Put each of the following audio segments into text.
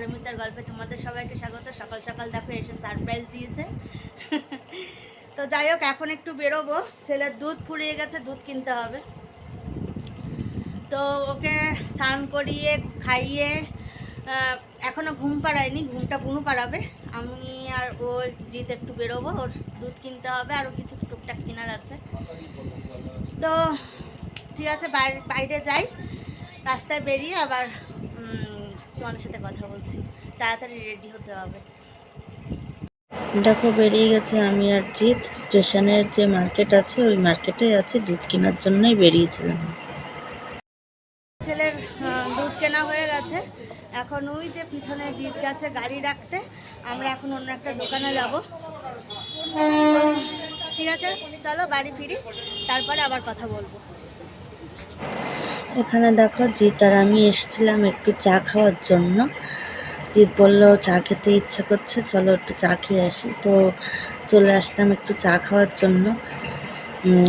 পারমিতার গল্পে তোমাদের সবাইকে স্বাগত। সকাল সকাল দেখো এসে সারপ্রাইজ দিয়েছে। তো যাই হোক এখন একটু বেরোবো। ছেলের দুধ ফুরিয়ে গেছে দুধ কিনতে হবে। তো ওকে স্নান করিয়ে খাইয়ে আহ, এখনও ঘুম পাড়ায়নি ঘুমটা বুনু পাড়াবে। আমি আর ও জিত একটু বেরোবো ওর দুধ কিনতে হবে আরও কিছু টুকটাক কেনার আছে। তো ঠিক আছে বাইরে যাই রাস্তায় বেরিয়ে আবার তোমাদের সাথে কথা বলছি। তাড়াতাড়ি রেডি হতে হবে। দেখো বেরিয়ে গেছে আমি আর জিৎ। স্টেশনের যে মার্কেট আছে ওই মার্কেটে আছে। দুধ কেনার জন্যই বেরিয়েছিলাম। ছেলের দুধ কেনা হয়ে গেছে। এখন ওই যে পিছনে জিত গেছে গাড়ি রাখতে। আমরা এখন অন্য একটা দোকানে যাব। ঠিক আছে? চলো বাড়ি ফিরি। তারপরে আবার কথা বলব। এখানে দেখো জিৎ আর আমি এসেছিলাম একটু চা খাওয়ার জন্য। জিৎ বলল, চা খেতে ইচ্ছা করছে, চলো একটু চা খেয়ে আসি। তো চলে আসলাম একটু চা খাওয়ার জন্য।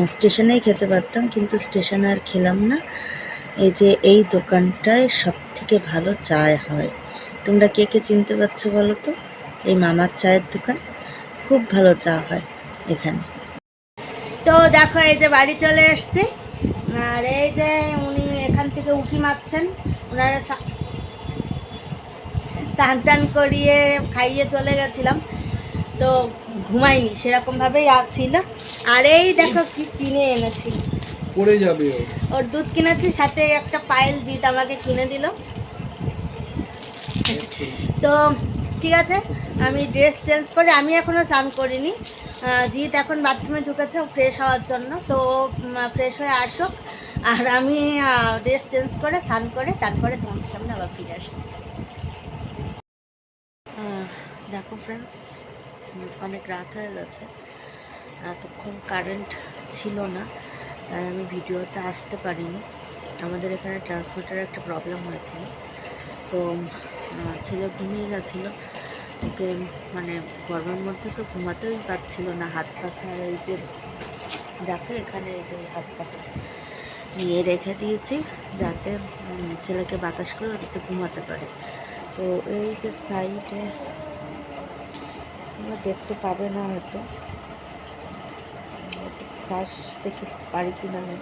স্টেশনেই খেতে পারতাম, কিন্তু স্টেশনে আর খেলাম না। এই যে এই দোকানটায় সব থেকে ভালো চা হয়। তোমরা কে কে চিনতে পারছ বলো তো? এই মামার চায়ের দোকান। খুব ভালো চা হয় এখানে। তো দেখো, এই যে বাড়ি চলে এসছি। আর এই যে উঁকি মারছেন ওনারা স্নান টান করিয়ে খাইয়ে চলে গেছিলাম। তো ঘুমাইনি সেরকমভাবেই ছিল। আর এই দেখো কি কিনে এনেছি। পড়ে যাবে ওর দুধ কিনেছি সাথে একটা পায়েল জিত আমাকে কিনে দিল। তো ঠিক আছে আমি ড্রেস চেঞ্জ করে আমি এখনও স্নান করিনি। জিৎ এখন বাথরুমে ঢুকেছে ফ্রেশ হওয়ার জন্য। তো ফ্রেশ হয়ে আসুক। আর আমি ড্রেস চেঞ্জ করে, স্নান করে, তারপরে তোমাদের সামনে আবার ফিরে আসছি। দেখো ফ্রেন্ডস অনেক রাত হয়ে গেছে। এতক্ষণ কারেন্ট ছিল না, তাই আমি ভিডিওতে আসতে পারিনি। আমাদের এখানে ট্রান্সমিটারের একটা প্রবলেম হয়েছিল। তো ছেলে ঘুমিয়ে গেছিল। ওকে মানে গরমের মধ্যে তো ঘুমাতেই পারছিল না হাত পাখা এই যে দেখো এখানে এই যে হাত পাখা নিয়ে রেখে দিয়েছি যাতে ছেলেকে বাতাস করে ওদিকে ঘুমাতে পারে। তো এই যে সাইডে দেখতে পাবে না হয়তো। পাশ থেকে পারি কিনা আমি।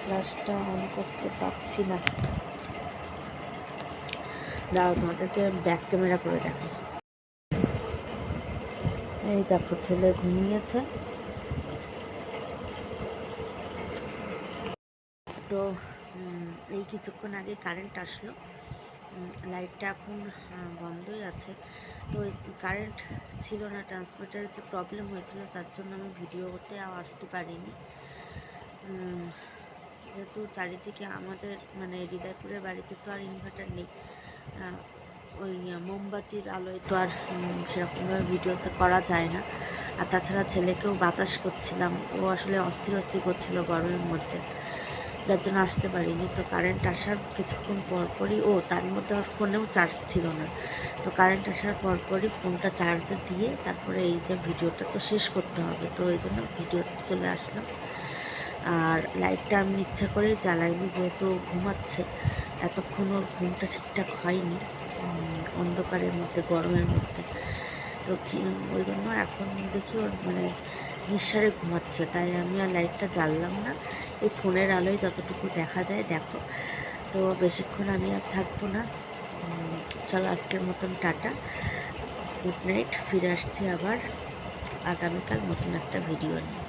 ফ্ল্যাশটা অন করতে পারছি না। দাও তোমাদেরকে ব্যাক ক্যামেরা করে দেখো এই দেখো, ছেলে ঘুমিয়েছে। তো এই কিছুক্ষণ আগে কারেন্ট আসলো। লাইটটা এখন বন্ধই আছে। তো কারেন্ট ছিল না ট্রান্সমিটারের যে প্রবলেম হয়েছিল, তার জন্য আমি ভিডিওতে আর আসতে পারিনি। যেহেতু চারিদিকে আমাদের মানে হৃদয়পুরের বাড়িতে তো আর ইনভার্টার নেই ওই মোমবাতির আলোয় তো আর সেরকমভাবে ভিডিওতে করা যায় না। আর তাছাড়া ছেলেকেও বাতাস করছিলাম। ও আসলে অস্থির অস্থির করছিল গরমের মধ্যে। যার জন্য আসতে পারিনি। তো কারেন্ট আসার কিছুক্ষণ পর পরই, ও তার মধ্যে আমার ফোনেও চার্জ ছিল না। তো কারেন্ট আসার পর পরই ফোনটা চার্জে দিয়ে তারপরে এই যে ভিডিওটা তো শেষ করতে হবে। তো এই জন্য ভিডিওতে চলে আসলাম। আর লাইটটা আমি ইচ্ছা করে জ্বালাইনি, যেহেতু ঘুমাচ্ছে। এতক্ষণ ওর ঘুমটা ঠিকঠাক হয়নি। অন্ধকারের মধ্যে, গরমের মধ্যে। তো কি ওই জন্য এখন দেখি ওর মানে নিঃসারে ঘুমাচ্ছে। তাই আমি আর লাইটটা জ্বাললাম না। এই ফোনের আলোয় যতটুকু দেখা যায়, দেখো। তো বেশিক্ষণ আমি আর থাকব না। চলো আজকের মতন টাটা। গুড নাইট ফিরে আসছি আবার আগামীকাল নতুন একটা ভিডিও নিয়ে।